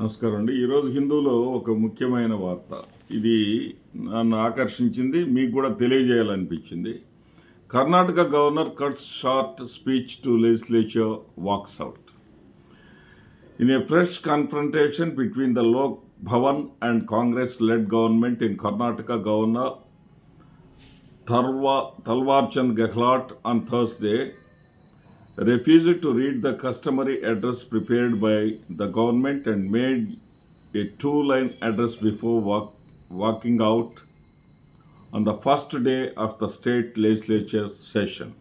నమస్కారం అండి. ఈరోజు హిందువులో ఒక ముఖ్యమైన వార్త. ఇది నన్ను ఆకర్షించింది మీకు కూడా తెలియజేయాలనిపించింది. Karnataka governor cuts short speech to legislature walks out. In a fresh confrontation between the Lok Bhavan and Congress led government in Karnataka governor Thawar Talwar Chand Gehlot on Thursday refused to read the customary address prepared by the government and made a two line address before walk, walking out on the first day of the state legislature session.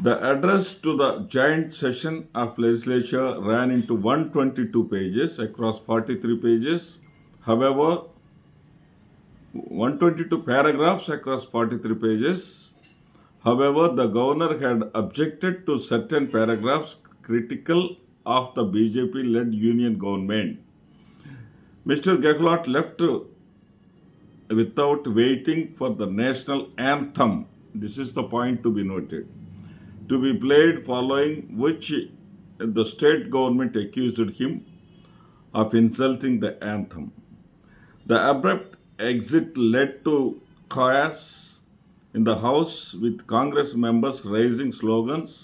The address to the joint session of legislature ran into 122 pages across 43 pages. However, 122 paragraphs across 43 pages. However, the governor had objected to certain paragraphs critical of the BJP led union government. Mr. Gehlot left without waiting for the national anthem. This is the point to be noted to be played, following which the state government accused him of insulting the anthem. The abrupt exit led to chaos in the House with Congress members raising slogans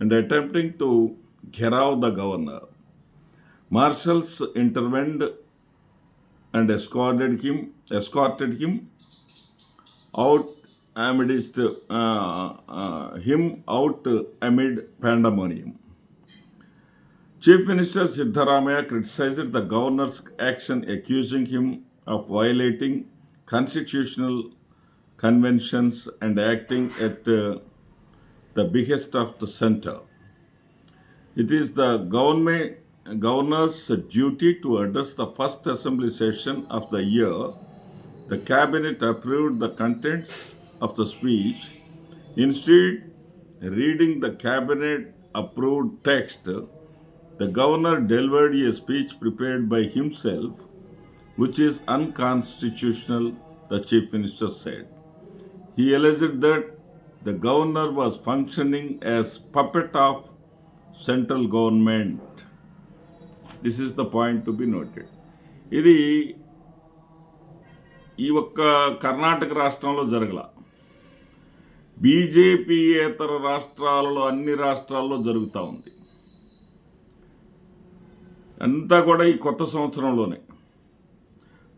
and attempting to gherav the governor. Marshals intervened and escorted him, escorted him out amidst uh, uh, him out amid pandemonium. Chief Minister Siddharamaya criticized the governor's action, accusing him of violating constitutional conventions and acting at uh, the behest of the center. It is the government, governor's duty to address the first assembly session of the year. The cabinet approved the contents of the speech. Instead, reading the cabinet approved text, the governor delivered a speech prepared by himself, which is unconstitutional, the chief minister said. He alleged that the governor was functioning as puppet of central government. This is the point to be noted. ఇది ఈ ఒక్క కర్ణాటక రాష్ట్రంలో జరగల బీజేపీయేతర రాష్ట్రాలలో అన్ని రాష్ట్రాల్లో జరుగుతూ ఉంది అంతా కూడా ఈ కొత్త సంవత్సరంలోనే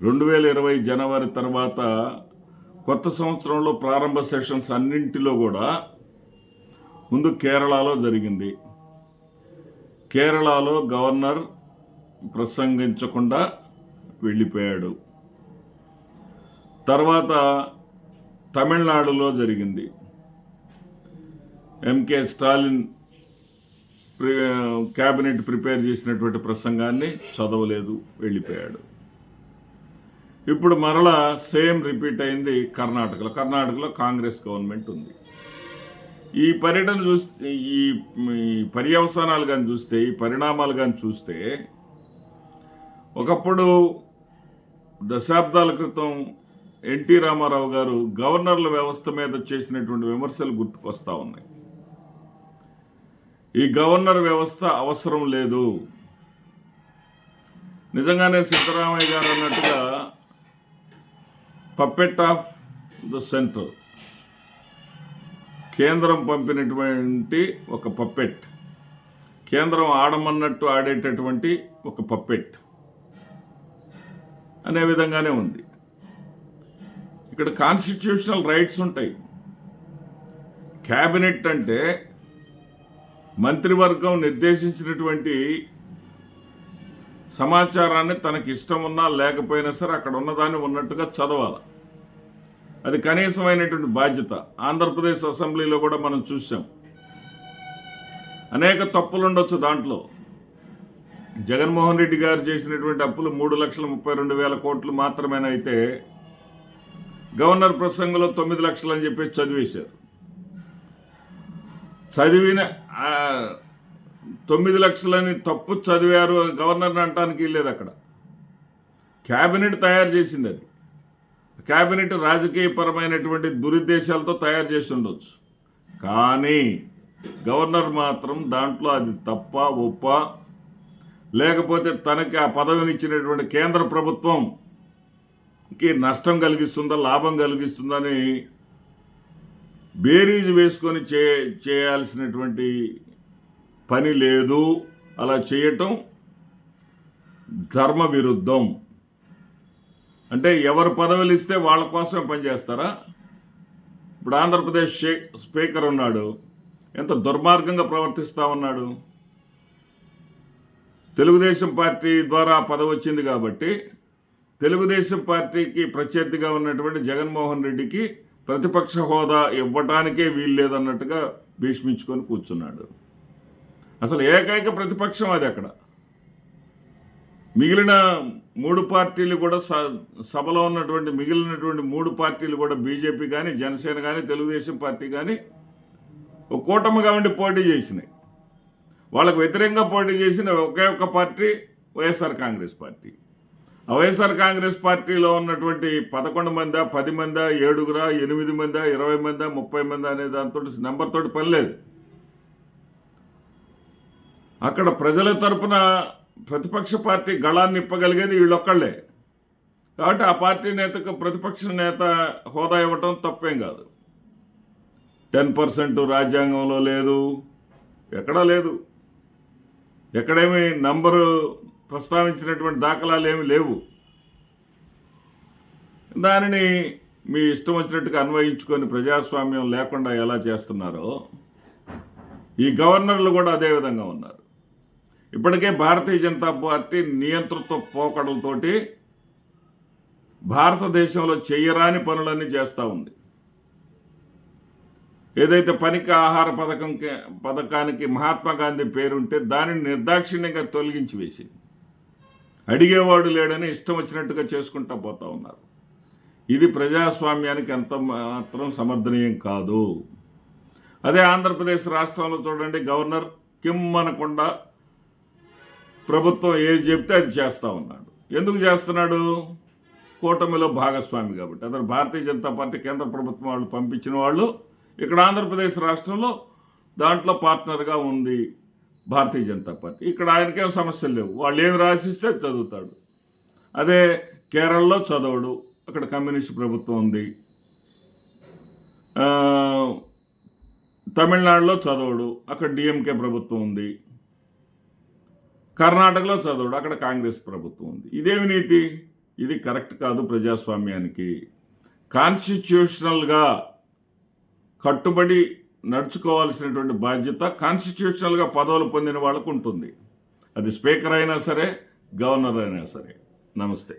రెండు వేల ఇరవై జనవరి తర్వాత కొత్త సంవత్సరంలో ప్రారంభ సెషన్స్ అన్నింటిలో కూడా ముందు కేరళలో జరిగింది. కేరళలో గవర్నర్ ప్రసంగించకుండా వెళ్ళిపోయాడు. తర్వాత తమిళనాడులో జరిగింది. MK Stalin pre cabinet prepare చేసినటువంటి ప్రసంగాన్ని చదవలేదు వెళ్ళిపోయాడు. ఇప్పుడు మరలా సేమ్ రిపీట్ అయింది కర్ణాటకలో. కర్ణాటకలో కాంగ్రెస్ గవర్నమెంట్ ఉంది. ఈ పర్యటన చూస్తే ఈ పర్యవసానాలు కానీ చూస్తే ఈ పరిణామాలు కానీ చూస్తే ఒకప్పుడు దశాబ్దాల క్రితం ఎన్టీ రామారావు గారు గవర్నర్ల వ్యవస్థ మీద చేసినటువంటి విమర్శలు గుర్తుకొస్తా ఉన్నాయి. ఈ గవర్నర్ వ్యవస్థ అవసరం లేదు. నిజంగానే సిద్ధరామయ్య గారు అన్నట్టుగా పప్పెట్ ఆఫ్ ద సెంటర్ కేంద్రం పంపినటువంటి ఒక పప్పెట్ కేంద్రం ఆడమన్నట్టు ఆడేటటువంటి ఒక పప్పెట్ అనే విధంగానే ఉంది. ఇక్కడ కాన్స్టిట్యూషనల్ రైట్స్ ఉంటాయి. క్యాబినెట్ అంటే మంత్రివర్గం నిర్దేశించినటువంటి సమాచారాన్ని తనకి ఇష్టం ఉన్నా లేకపోయినా సరే అక్కడ ఉన్నదాన్ని ఉన్నట్టుగా చదవాలి. అది కనీసమైనటువంటి బాధ్యత. ఆంధ్రప్రదేశ్ అసెంబ్లీలో కూడా మనం చూసాం అనేక తప్పులు ఉండొచ్చు దాంట్లో. జగన్మోహన్ రెడ్డి గారు చేసినటువంటి అప్పులు మూడు లక్షల ముప్పై రెండు వేల కోట్లు మాత్రమేనైతే గవర్నర్ ప్రసంగంలో తొమ్మిది లక్షలు అని చెప్పేసి చదివేశారు. చదివిన తొమ్మిది లక్షలని తప్పు చదివారు గవర్నర్ని అంటానికి లేదు అక్కడ. క్యాబినెట్ తయారు చేసింది అది. క్యాబినెట్ రాజకీయపరమైనటువంటి దురుద్దేశాలతో తయారు చేసి ఉండొచ్చు. కానీ గవర్నర్ మాత్రం దాంట్లో అది తప్ప ఒప్ప లేకపోతే తనకి ఆ పదవిని ఇచ్చినటువంటి కేంద్ర ప్రభుత్వంకి నష్టం కలిగిస్తుందా లాభం కలిగిస్తుందని బేరీజ్ వేసుకొని చే చేయాల్సినటువంటి పని లేదు అలా చేయటం ధర్మ విరుద్ధం అంటే ఎవరు పదవులు ఇస్తే వాళ్ళ కోసమే పనిచేస్తారా ఇప్పుడు ఆంధ్రప్రదేశ్ షే- స్పీకర్ ఉన్నాడు. ఎంత దుర్మార్గంగా ప్రవర్తిస్తా ఉన్నాడు. తెలుగుదేశం పార్టీ ద్వారా పదవి వచ్చింది కాబట్టి తెలుగుదేశం పార్టీకి ప్రత్యర్థిగా ఉన్నటువంటి జగన్మోహన్ రెడ్డికి ప్రతిపక్ష హోదా ఇవ్వటానికే వీలు లేదన్నట్టుగా భీష్మించుకొని కూర్చున్నాడు. అసలు ఏకైక ప్రతిపక్షం అది అక్కడ. మిగిలిన మూడు పార్టీలు కూడా స- సభలో ఉన్నటువంటి మిగిలినటువంటి మూడు పార్టీలు కూడా బీజేపీ కానీ జనసేన కానీ తెలుగుదేశం పార్టీ కానీ ఒక కూటమిగా ఉండి పోటీ చేసినాయి. వాళ్ళకు వ్యతిరేకంగా పోటీ చేసిన ఒకే ఒక్క పార్టీ వైఎస్ఆర్ కాంగ్రెస్ పార్టీ. ఆ వైఎస్ఆర్ కాంగ్రెస్ పార్టీలో ఉన్నటువంటి పదకొండు మందా పది మందా ఏడుగురా ఎనిమిది మందా ఇరవై మందా ముప్పై మందా అనే దాంతో నెంబర్తోటి పని లేదు. అక్కడ ప్రజల తరపున ప్రతిపక్ష పార్టీ గళాన్ని ఇప్పగలిగేది వీళ్ళొక్కళ్ళే. కాబట్టి ఆ పార్టీ నేతకు ప్రతిపక్ష నేత హోదా ఇవ్వటం తప్పేం కాదు. టెన్ పర్సెంట్ రాజ్యాంగంలో లేదు. ఎక్కడా లేదు. ఎక్కడేమి నంబరు ప్రస్తావించినటువంటి దాఖలాలు ఏమి లేవు. దానిని మీ ఇష్టం వచ్చినట్టుగా అన్వయించుకొని ప్రజాస్వామ్యం లేకుండా ఎలా చేస్తున్నారో ఈ గవర్నర్లు కూడా అదే విధంగా ఉన్నారు. ఇప్పటికే భారతీయ జనతా పార్టీ నియంతృత్వ పోకడలతోటి భారతదేశంలో చెయ్యరాని పనులన్నీ చేస్తూ ఉంది. ఏదైతే పనికి ఆహార పథకం పథకానికి మహాత్మా గాంధీ పేరుంటే దానిని నిర్దాక్షిణ్యంగా తొలగించి వేసింది. అడిగేవాడు లేడని ఇష్టం వచ్చినట్టుగా చేసుకుంటూ పోతా ఉన్నారు. ఇది ప్రజాస్వామ్యానికి ఎంత మాత్రం సమర్థనీయం కాదు. అదే ఆంధ్రప్రదేశ్ రాష్ట్రంలో చూడండి గవర్నర్ కిమ్మనకుండా ప్రభుత్వం ఏది చెప్తే అది చేస్తూ ఉన్నాడు. ఎందుకు చేస్తున్నాడు? కూటమిలో భాగస్వామి కాబట్టి. అతను భారతీయ జనతా పార్టీ కేంద్ర ప్రభుత్వం వాళ్ళు పంపించిన వాళ్ళు. ఇక్కడ ఆంధ్రప్రదేశ్ రాష్ట్రంలో దాంట్లో పార్ట్నర్గా ఉంది భారతీయ జనతా పార్టీ. ఇక్కడ ఆయనకేం సమస్యలు లేవు. వాళ్ళు ఏమి రాసిస్తే చదువుతాడు. అదే కేరళలో చదవడు. అక్కడ కమ్యూనిస్ట్ ప్రభుత్వం ఉంది. తమిళనాడులో చదవడు. అక్కడ డిఎంకే ప్రభుత్వం ఉంది. కర్ణాటకలో చదవడు అక్కడ కాంగ్రెస్ ప్రభుత్వం ఉంది. ఇదేమి నీతి? ఇది కరెక్ట్ కాదు ప్రజాస్వామ్యానికి. కాన్స్టిట్యూషనల్గా కట్టుబడి నడుచుకోవాల్సినటువంటి బాధ్యత కాన్స్టిట్యూషనల్గా పదవులు పొందిన వాళ్ళకు ఉంటుంది. అది స్పీకర్ అయినా సరే గవర్నర్ అయినా సరే. నమస్తే.